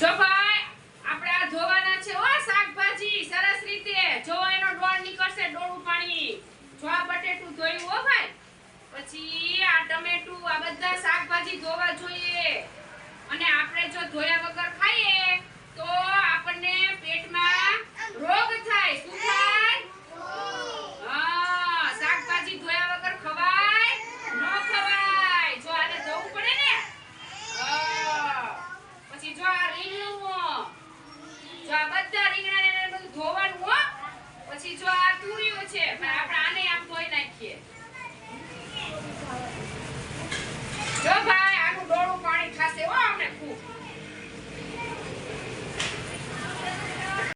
જો ભાઈ, આપણે આ જોવાના છે. ઓ, શાકભાજી, સરસ રીતે. જો એનો ડોળ નીકળશે ડોળું પાણી. જો આ બટેટું ધોયું હો ભાઈ. પછી પછી